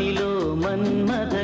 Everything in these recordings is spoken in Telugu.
మదిలో మన్మద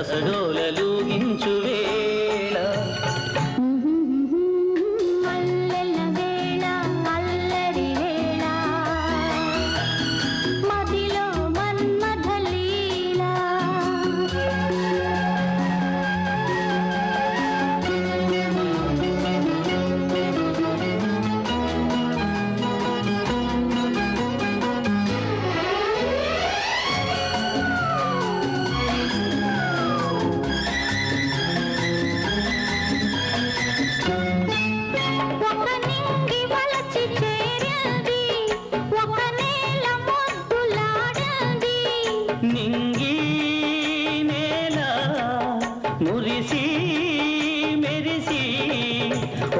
ரசகோல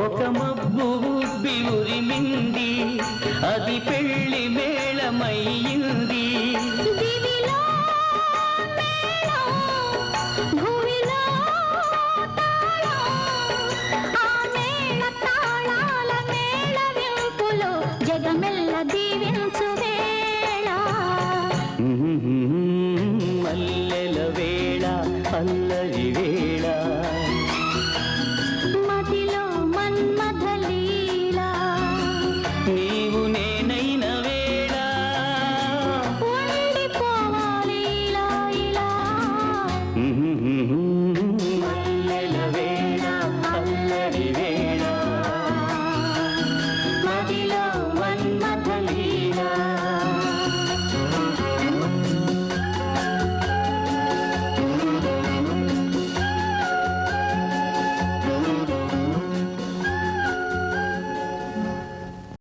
ఒక మబ్బు బిగురిమింది అది పెళ్ళి మేళమయ్యింది. జగమెల్ల దీవించు వేళ మల్లెల వేళ అల్ల